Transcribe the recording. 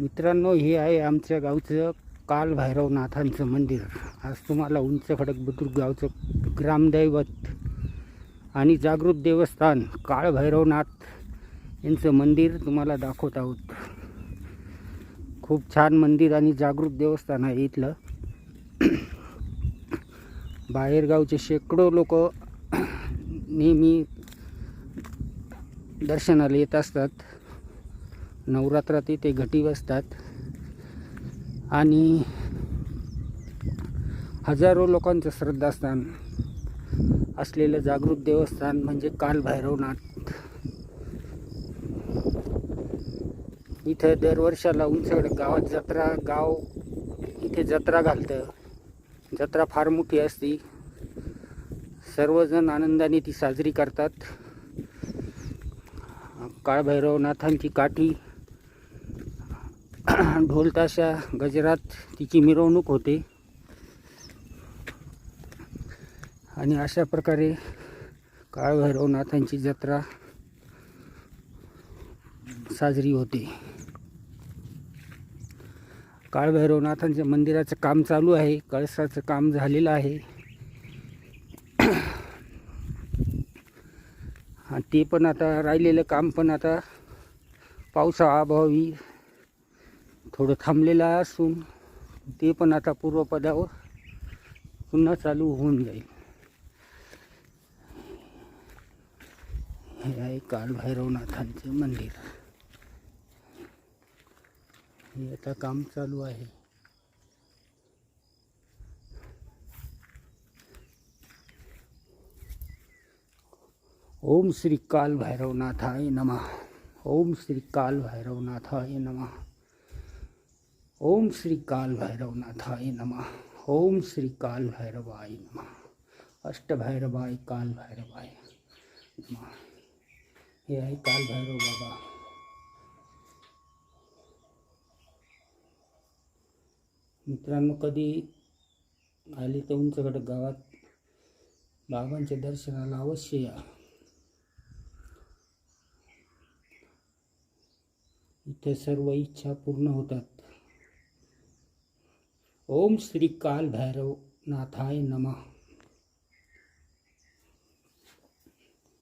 मित्रांनो हे आहे आमच्या गावचं काल भैरवनाथांचं मंदिर. आज तुम्हाला उंच खडक बुद्रुक गावचं ग्रामदैवत आणि जागृत देवस्थान काळ भैरवनाथ यांचं मंदिर तुम्हाला दाखवत आहोत. खूप छान मंदिर आणि जागृत देवस्थान आहे इथलं. बाहेरगावचे शेकडो लोक नेहमी दर्शनाला येत असतात. नवरात्रात इथे घटी बसतात. आणि हजारो लोकांचं श्रद्धास्थान असलेलं जागृत देवस्थान म्हणजे काल भैरवनाथ. इथं दरवर्षाला उंचड गावात जत्रा गाव इथे जत्रा घालतं. जत्रा फार मोठी असती. सर्वजण आनंदाने ती साजरी करतात. काळभैरवनाथांची काठी ढोलताशा गजरात तिची मिरवणूक होते. आणि अशा प्रकारे काळभैरवनाथांची जत्रा साजरी होते. काळभैरवनाथांच्या मंदिराचं काम चालू आहे. कळसाचं काम झालेलं आहे. आणि ते पण आता राहिलेलं काम पण आता पावसाअभावी थोडं थांबलेलं असून ते पण आता पूर्वपदावर पुन्हा चालू होऊन जाईल. हे आहे कालभैरवनाथांचे मंदिर. हे आता काम चालू आहे. ओम श्री काल भैरवनाथाय नमः. ओम श्री काल भैरवनाथाय नमः. ओम श्री काल भैरवनाथाय नमः। ओम श्री काल भैरवाय नमः। अष्टभैरवाय काल भैरवाय नमः। हे आहे काल भैरव बाबा। मित्रांनो कधी आले तर उंचकडे गावात बाबांच्या दर्शनाला अवश्य या. इथे सर्व इच्छा पूर्ण होतात. ओम श्री काल भैरव नाथाय नमः।